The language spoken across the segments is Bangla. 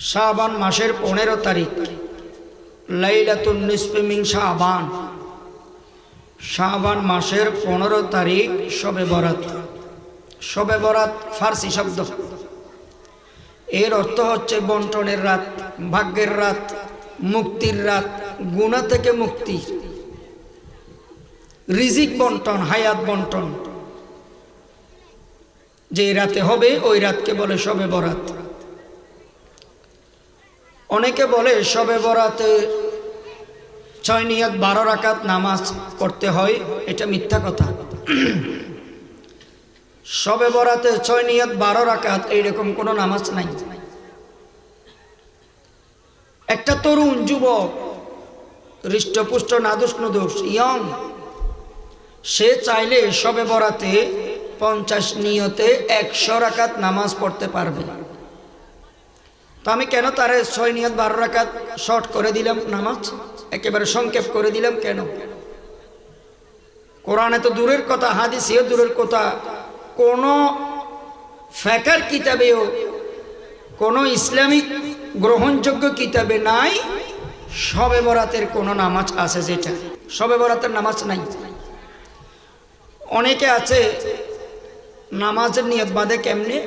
শাবান মাসের পনেরো তারিখ। লাইলাতুন নিসফিমিং শাবান। শাবান মাসের পনেরো তারিখ শবে বরাত। শবে বরাত ফার্সি শব্দ। এর অর্থ হচ্ছে বন্টনের রাত, ভাগ্যের রাত, মুক্তির রাত, গুণা থেকে মুক্তি। রিজিক বন্টন, হায়াত বন্টন। যে রাতে হবে, ওই রাতকে বলে শবে বরাত। অনেকে বলে, শবে বরাতে ছয় নিয়ত, বারো রাকাত নামাজ পড়তে হয়। এটা মিথ্যা কথা। শবে বরাতে ছয় নিয়ত, বারো রাকাত, এইরকম কোনো নামাজ নাই। একটা তরুণ যুবক, হৃষ্টপুষ্ট নাদুস নদুস ইয়ং, সে চাইলে শবে বরাতে পঞ্চাশ নিয়তে একশো রাকাত নামাজ পড়তে পারবে। তো আমি কেন তারে ছয় নিয়ত বারো রাকাত শর্ট করে দিলাম নামাজ? একেবারে সংক্ষেপ করে দিলাম কেন? কোরআনে তো দূরের কথা হাদিসেও দূরের কথা, কোন ফ্যাকার কিতাবেও, কোন ইসলামিক গ্রহণযোগ্য কিতাবে নাই শবে বরাতের কোনো নামাজ আছে যেটা। শবে বরাতের নামাজ নাই। অনেকে আছে, নামাজের নিয়ত বাদে কেমনে?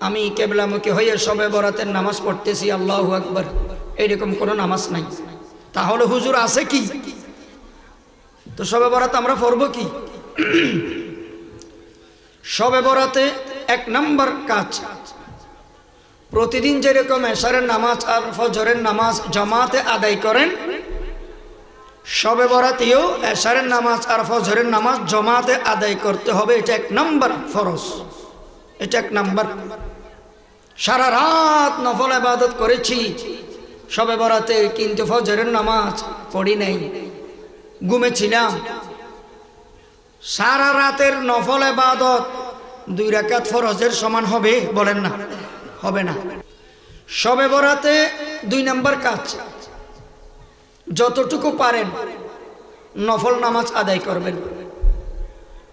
আমি কেবলামুখী হয়ে সবে বরাতের নামাজ পড়তেছি, আল্লাহ আকবর। এইরকম কোনো নামাজ নাই। তাহলে হুজুর আছে কি? তো সবে বরাত আমরা পড়ব কি? সবে বরাতে এক নম্বর কাজ। প্রতিদিন যেরকম এশারের নামাজ আর ফজরের নামাজ জমাতে আদায় করেন, সবে বরাতেও এশারের নামাজ আর ফজরের নামাজ জমাতে আদায় করতে হবে। এটা এক নম্বর ফরজ। এটা এক নাম্বার। সারা রাত নফল আবাদত করেছি। সবে বরাতে কিন্তু ফজরের নামাজ পড়ি নাই। ঘুমেছিলাম। সারা রাতের নফল আবাদত দুই রাকাত ফরজের সমান হবে বলেন না? হবে না। সবে বরাতে দুই নাম্বার কাজ। যতটুকু পারেন নফল নামাজ আদায় করবেন।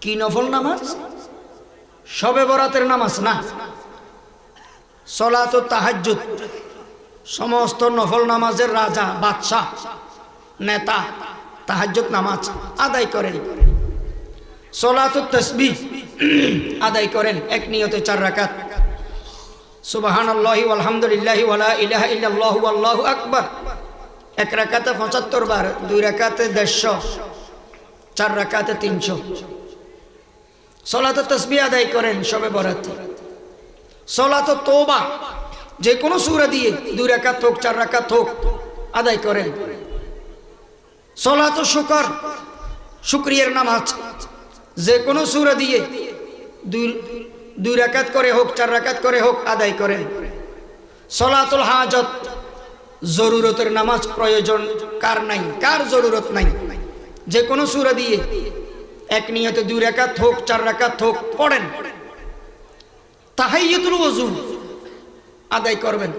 কি নফল নামাজ? সবে বরাতের নামাজ না? সলাত তাহাজ্জুদ। সমস্ত নফল নামাজের রাজা, বাদশাহ, নেতা তাহাজ্জুদ নামাজ আদায় করেন। সলাত তসবি আদায় করেন এক নিয়তে চার রাকাত। সুবাহান আল্লাহি আলহামদুলিল্লাহ ওয়ালা ইলাহা ইল্লাল্লাহু আল্লাহু আকবার। এক রাকাতে পঁচাত্তর বার, দুই রাকাতে দেড়শো, চার রাকাতে তিনশো। সলাত তসবি আদায় করেন সবে বরাতে। সলাত তোবা, যে কোনো সুরা দিয়ে দুই রাকাত হোক, চার রাকাত হোক আদায় করেন। সলাত শুকর, শুক্রিয়ার নামাজ, যে কোনো সুরা দিয়ে দুই দুই রাকাত করে হোক, চার রাকাত করে হোক আদায় করেন। সলাতুল হাজত, জরুরতের নামাজ প্রয়োজন, কার নাই? কার জরুরত নাই? যে কোনো সুরা দিয়ে এক নিয়তে দুই রাকাত হোক, চার রাকাত হোক পড়েন। তাহাইয়াতুল ওযু। আদায় করবেন।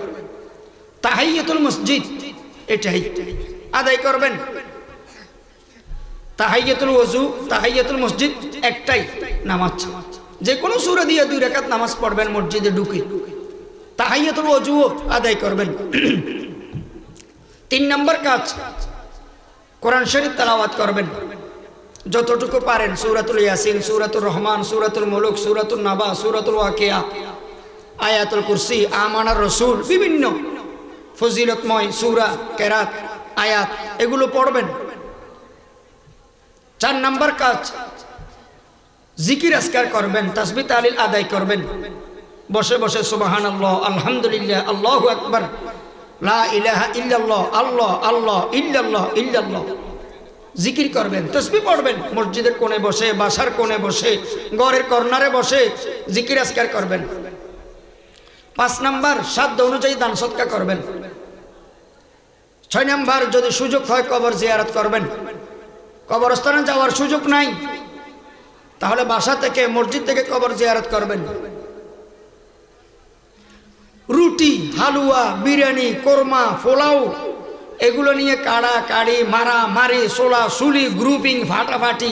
তাহাইয়াতুল মসজিদ। এটাই। আদায় করবেন। তাহাইয়াতুল ওযু তাহাইয়াতুল মসজিদ একটাই নামাজ। যে কোনো সুরা দিয়ে দুই রাকাত নামাজ পড়বেন মসজিদে ঢুকে। তাহাইয়াতুল ওযু আদায় করবেন। তিন নম্বর কাজ। কোরআন শরীফ তালাওয়াত করবেন। যতটুকু পারেন, সুরাতুল ইয়াসিন সুরাতুল রহমান, সুরাতুল মুলুক সুরাতুল নাবা, সুরাতুল ওয়াকিয়া, আয়াতুল কুরসি, আমানার রসুল, বিভিন্ন ফজিলতময় সুরা, কেরাত, আয়াত, এগুলো পড়বেন। চার নাম্বার কাজ, জিকির আসকার করবেন, তাসবি তালিল আদায় করবেন। বসে বসে সুবাহান আল্লাহ আলহামদুলিল্লাহ, আল্লাহ আকবর, লা ইলাহা ইল্লাল্লাহ, আল্লাহ আল্লাহ, ইল্লাল্লাহ ইল্লাল্লাহ। জিকির করবেন, তসবি পড়বেন, মসজিদের কোণে বসে, বাসার কোণে বসে, ঘরের কর্নারে বসে জিকির আসকার করবেন। পাঁচ নাম্বার, সাধ্য অনুযায়ী দান সৎকা করবেন। ছয় নাম্বার, যদি সুযোগ হয় কবর জিয়ারত করবেন। কবরস্থানে যাওয়ার সুযোগ নাই, তাহলে বাসা থেকে, মসজিদ থেকে কবর জিয়ারত করবেন। রুটি, হালুয়া, বিরিয়ানি, কোরমা, পোলাও এগুলো নিয়ে কাড়া কাড়ি মারা মারি সোলা সুলি গ্রুপিং ফাটাফাটি।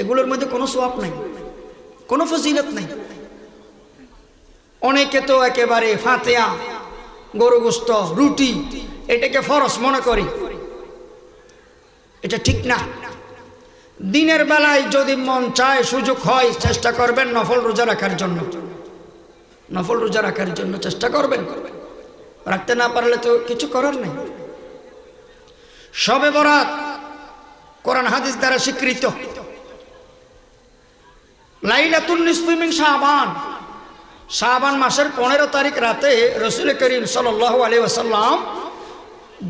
এগুলোর মধ্যে কোনো সোয়াব নাই, কোনো ফজিলত নাই। অনেকে তো একেবারে ফাতেয়া, গরু গোস্ত, রুটি, এটাকে ফরস মনে করি। এটা ঠিক না। দিনের বেলায় যদি মন চায়, সুযোগ হয়, চেষ্টা করবেন নফল রোজা রাখার জন্য। নফল রোজা রাখার জন্য চেষ্টা করবেন করবেন। রাখতে না পারলে তো কিছু করার নেই। সবে বরাত কোরআন হাদিস দ্বারা স্বীকৃত। লাইলাতুল নিসফিমিন শাহবান শাহবান মাসের পনেরো তারিখ রাতে রসুল করিম সাল্লাহ আলী ওসাল্লাম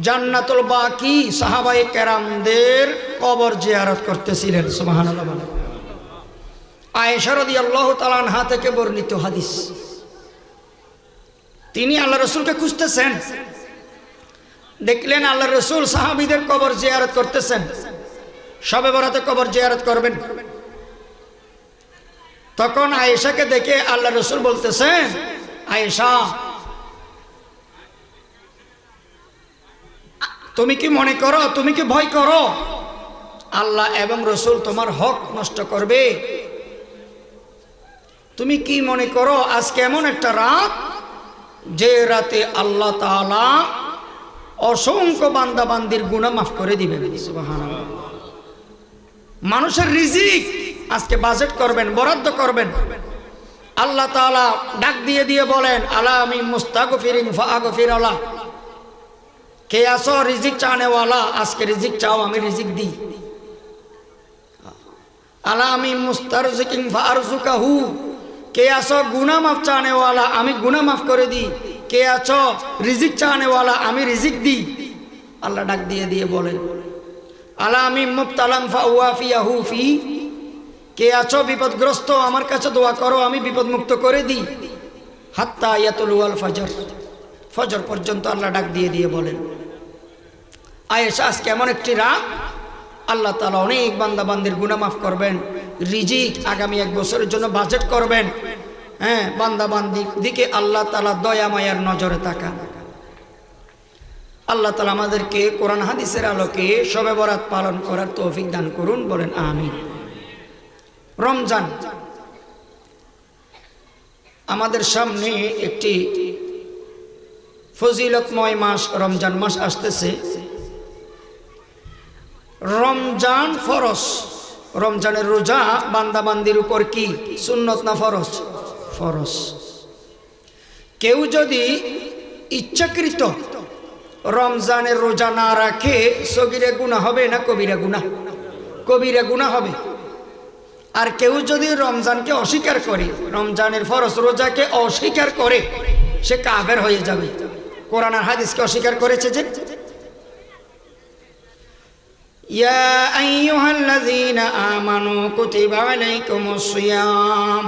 জান্নাতুল বাকি সাহাবাই কেরামদের কবর জিয়ারত করতেছিলেন সুবাহান আয়েশারদি আল্লাহ তালানহা থেকে বর্ণিত হাদিস। তিনি আল্লাহ রসুলকে খুঁজতেছেন। দেখলেন আল্লাহ রসুল সাহাবিদের কবর জিয়ারত করতেছেন। সবে বরাতে কবর জিয়ারত করবেন। তখন আয়েশাকে দেখে আল্লাহ রসুল বলতেছেন, আয়েশা, তুমি কি মনে করো, তুমি কি ভয় করো? আল্লাহ এবং রসুল তোমার হক নষ্ট করবে। তুমি কি মনে করো আজকে এমন একটা রাত? যে রাতে আল্লাহ তাআলা অসংখ্য বান্দা বান্দির গুণা মাফ করে দিবেন। মানুষের রিজিক আজকে বাজেট করবেন, বরাদ্দ করবেন। আল্লাহ তাআলা ডাক দিয়ে দিয়ে বলেন, আলা আমি মুস্তাগফিরিন ফাগফির আলা কে আসো রিজিক চানেওয়ালা আজকে রিজিক চাও, আমি রিজিক দিই। আলা আমি মুস্তারজিকিন ফারজুকাহু কে আসো গুনাহ মাফ চানেওয়ালা আমি গুনাহ মাফ করে দিই। কে আছো? রিজিক চানেওয়ালা আমি রিজিক দিই। আল্লাহ ডাক দিয়ে দিয়ে বলেন আলা আমি মুবতালান ফাওয়াফিয়াহু ফি। কে আছো? বিপদগ্রস্ত, আমার কাছে দোয়া করো, আমি বিপদ মুক্ত করে দিই। হাত্তা ইয়াতুল ফজর। ফজর পর্যন্ত আল্লাহ ডাক দিয়ে দিয়ে বলেন আয়েশা, আজকে এমন একটি রাত, আল্লাহ তালা অনেক বান্দা বান্দির গুণা মাফ করবেন। রিজিক আগামী এক বছরের জন্য বাজেট করবেন। হ্যাঁ বান্দা বান্দির দিকে আল্লাহ তালা দয়া মায়ার নজরে তাকান। আল্লাহ তালা আমাদেরকে কোরআন হাদিসের আলোকে সবে বরাত পালন করার তৌফিক দান করুন, বলেন আমিন। রমজান আমাদের সামনে একটি ফজিলতময় মাস, রমজান মাস আসতেছে। রমজান ফরস রমজানের রোজা বান্দাবান্দির উপর কি? সুন্নত না ফরস ফরস কেউ যদি ইচ্ছাকৃত রমজানের রোজা না রাখে, সগিরে গুণা হবে না কবিরা গুণা কবিরা গুণা হবে। আর কেউ যদি রমজানকে অস্বীকার করে, রমজানের ফরজ রোজাকে অস্বীকার করে, সে কাফের হয়ে যাবে। কোরআন হাদিসকে অস্বীকার করেছে যে ইয়া আইয়ুহাল্লাযীনা আমানু কুতিবা আলাইকুমুস সিয়াম।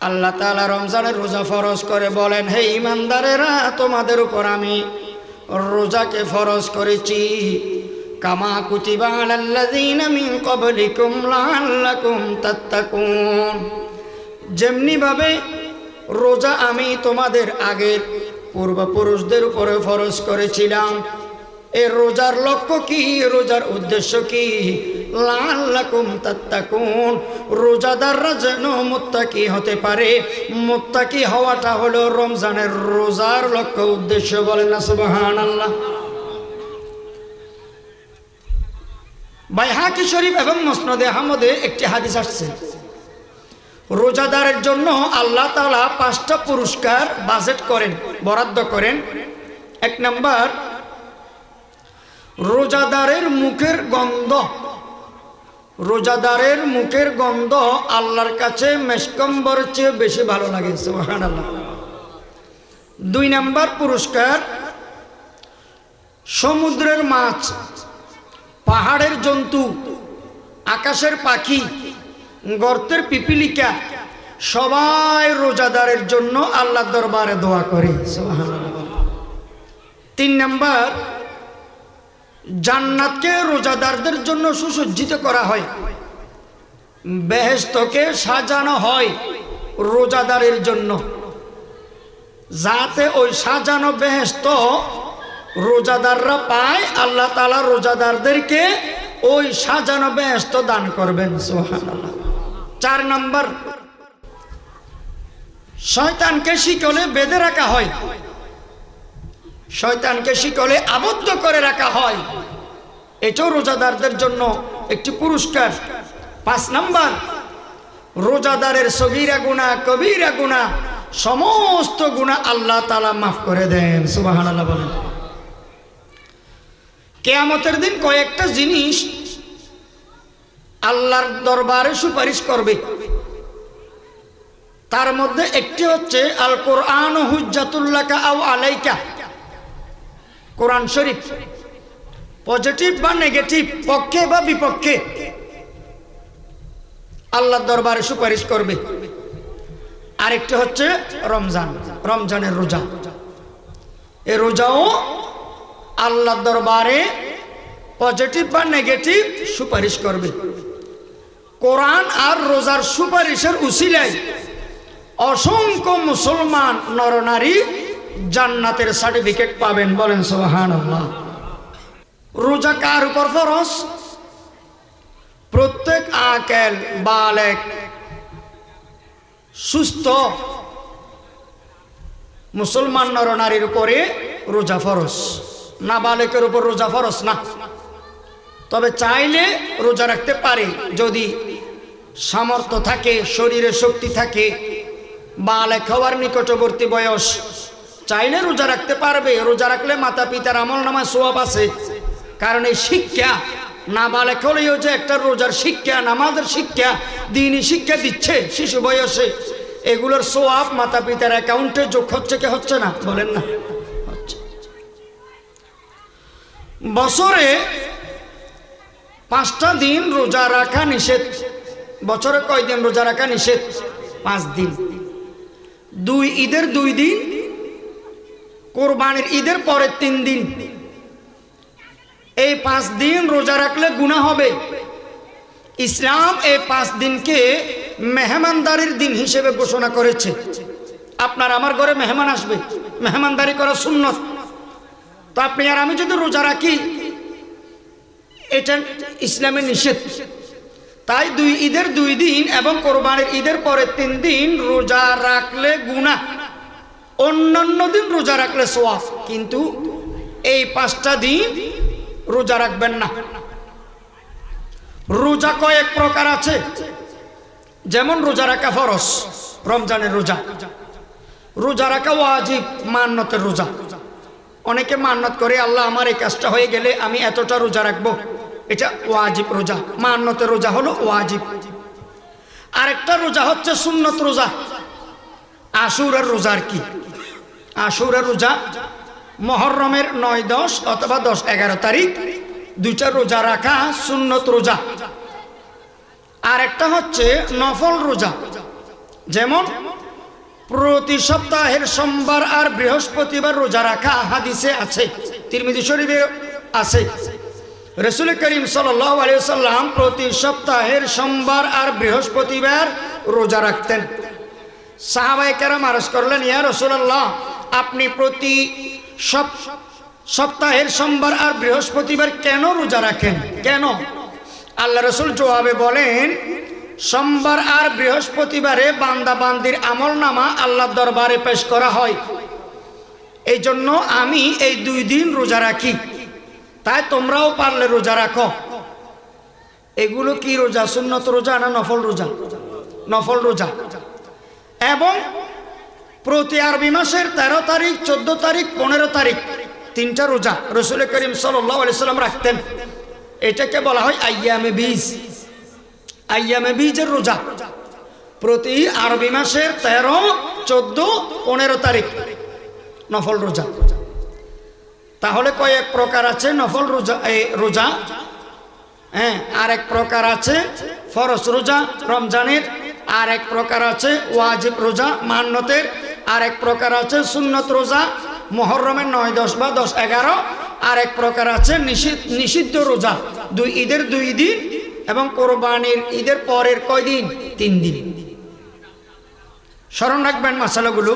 আল্লাহ তাআলা রমজানের রোজা ফরজ করে বলেন, হে ইমানদারেরা তোমাদের উপর আমি রোজাকে ফরজ করেছি। কামা কুতিবা আলাল্লাযীনা মিন ক্বাবলিকুম লাআল্লাকুম তাত্তাকুন। যেমনি ভাবে রোজা আমি তোমাদের আগের পূর্বপুরুষদের উপরে ফরজ করেছিলাম এর রোজার লক্ষ্য কি? রোজার উদ্দেশ্য কি? লাল্লাকুম তাত্তাকুন। রোজাদাররা যেন মুত্তাকি হতে পারে। মুত্তাকি হওয়াটা হলো রমজানের রোজার লক্ষ্য উদ্দেশ্য বলেন না, সুবহানাল্লাহ। বাইহাকি শরীফ এবং মসনদে আহমদে একটি হাদিস আসছে। রোজাদারের জন্য আল্লাহ তালা পাঁচটা পুরস্কার বাজেট করেন, বরাদ্দ করেন। এক নাম্বার রোজাদারের মুখের গন্ধ। রোজাদারের মুখের গন্ধ আল্লাহর কাছে মেসকম্বরের চেয়ে বেশি ভালো লাগে দুই নাম্বার পুরস্কার, সমুদ্রের মাছ, পাহাড়ের জন্তু, আকাশের পাখি, গর্তের পিপিলিকা, সবাই রোজাদারের জন্য আল্লাহ দরবারে দোয়া করে তিন নাম্বার জান্নাতকে রোজাদারদের জন্য সুসজ্জিত করা হয়। বেহেস্তকে সাজানো হয় রোজাদারের জন্য। যাতে ওই সাজানো বেহেস্ত রোজাদাররা পায়, আল্লাহ তালা রোজাদারদেরকে ওই সাজানো বেহেস্ত দান করবেন, সুবহানাল্লাহ। চার নম্বর, শয়তানকে শিকলে বেঁধে রাখা হয়। শয়তানকে শিকলে আবদ্ধ করে রাখা হয়। এটাও রোজাদারদের জন্য একটি পুরস্কার। পাঁচ নাম্বার, রোজাদারের সগিরা গুণা, কবিরা গুণা, সমস্ত গুণা আল্লাহ তালা মাফ করে দেন আল্লাহ বলেন। কেয়ামতের দিন কয়েকটা জিনিস আল্লাহর দরবারে সুপারিশ করবে। তার মধ্যে একটি হচ্ছে আল কোরআন হুজ্জাতুল্লাকা আও আলাইকা। কোরআন শরীফ। পজিটিভ বা নেগেটিভ পক্ষে বা বিপক্ষে। আল্লাহর দরবারে সুপারিশ করবে। আরেকটি হচ্ছে রমজান, রমজানের রোজা। এ রোজাও আল্লাহর দরবারে পজিটিভ বা নেগেটিভ সুপারিশ করবে। কোরআন আর রোজার সুপারিশের উসিলায় অসংখ্য মুসলমান নরনারী জান্নাতের সার্টিফিকেট পাবেন, বলেন সোহান রোজা কার উপর ফরস প্রত্যেক আকেল, বালেক, সুস্থ মুসলমান নরনারীর উপরে রোজা ফরস না বালেকের উপর রোজা ফরস না। তবে চাইলে রোজা রাখতে পারে যদি সামর্থ্য থাকে, শরীরে শক্তি থাকে, বালেক হওয়ার নিকটবর্তী বয়স চাইলে রোজা রাখতে পারবে। রোজা রাখলে মাতা পিতার আমল নামায় সোয়াব আছে। কারণ এই শিক্ষা না বালেক হলেই হচ্ছে একটা রোজার শিক্ষা, নামাজের শিক্ষা, দিনই শিক্ষা দিচ্ছে শিশু বয়সে। এগুলোর সোয়াব মাতা পিতার অ্যাকাউন্টে যোগ হচ্ছে কি হচ্ছে না? বলেন না। হচ্ছে। বছরে পাঁচটা দিন রোজা রাখা নিষেধ। বছরে কয় দিন রোজা রাখা নিষেধ? পাঁচ দিন। দুই ঈদের দুই দিন কোরবানির ঈদের পরের তিন দিন। এই পাঁচ দিন রোজা রাখলে গুণা হবে। ইসলাম এই পাঁচ দিনকে মেহমানদারির দিন হিসেবে ঘোষণা করেছে। আপনার আমার ঘরে মেহমান আসবে। মেহমানদারি করা সুন্নত। তো আপনি আর আমি যদি রোজা রাখি, এটা ইসলামের নিষেধ। তাই দুই ঈদের দুই দিন এবং কোরবানির ঈদের পরের তিন দিন রোজা রাখলে গুণা অন্যান্য দিন রোজা রাখলে সোয়াফ কিন্তু এই পাঁচটা দিন রোজা রাখবেন না। রোজা কয়েক প্রকার আছে। যেমন রোজা রাখা ফরস রমজানের রোজা। রোজা রাখা ওয়াজিব, মান্নতের রোজা। অনেকে মান্নত করে, আল্লাহ, আমার এই কাজটা হয়ে গেলে আমি এতটা রোজা রাখব। এটা ওয়াজিব রোজা। মান্নতের রোজা হলো ওয়াজিব। আরেকটা রোজা হচ্ছে সুন্নত রোজা। আশুরের রোজা আর কি। আশুরের রোজা, মহরমের নয় দশ অথবা দশ এগারো তারিখ, দুইটা রোজা রাখা সুন্নত রোজা। আর একটা হচ্ছে নফল রোজা, যেমন প্রতি সপ্তাহের সোমবার আর বৃহস্পতিবার রোজা রাখা হাদিসে আছে, তিরমিজি শরীফে আছে। রসুল করিম সাল্লাম প্রতি সপ্তাহের সোমবার আর বৃহস্পতিবার রোজা রাখতেন। সাহাবাই কেরাম আরস করলেন, ইয়া রসুল্লাহ আপনি প্রতি সপ, সপ্তাহের সোমবার আর বৃহস্পতিবার কেন রোজা রাখেন? কেন? আল্লাহ রসুল জবাবে বলেন, সোমবার আর বৃহস্পতিবারে বান্দা বান্দির আমল নামা আল্লাহ দরবারে পেশ করা হয়। এই জন্য আমি এই দুই দিন রোজা রাখি। তাই তোমরাও পারলে রোজা রাখো। এগুলো কি রোজা? সুন্নত রোজা না নফল রোজা? নফল রোজা। এবং প্রতি আরবি মাসের তেরো তারিখ, চোদ্দ তারিখ, পনেরো তারিখ, তিনটা রোজা রসুল করিম সাল্লাম রাখতেন। এটাকে বলা হয় আইয়ামে বীজ। আইয়ামে বীজের রোজা প্রতি আরবি মাসের তেরো, চোদ্দ, পনেরো তারিখ নফল রোজা। তাহলে কয়েক প্রকার আছে নফল রোজা রোজা। হ্যাঁ আর এক প্রকার আছে ফরস রোজা, রমজানের। আর এক প্রকার আছে ওয়াজিব রোজা মান্নতের আর এক প্রকার আছে সুন্নত রোজা, মহরমের নয় দশ বা দশ এগারো। আর এক প্রকার আছে নিষিদ্ধ নিষিদ্ধ রোজা, দুই ঈদের দুই দিন এবং কোরবানির ঈদের পরের কয় দিন তিন দিন। স্মরণ রাখবেন মশালাগুলো।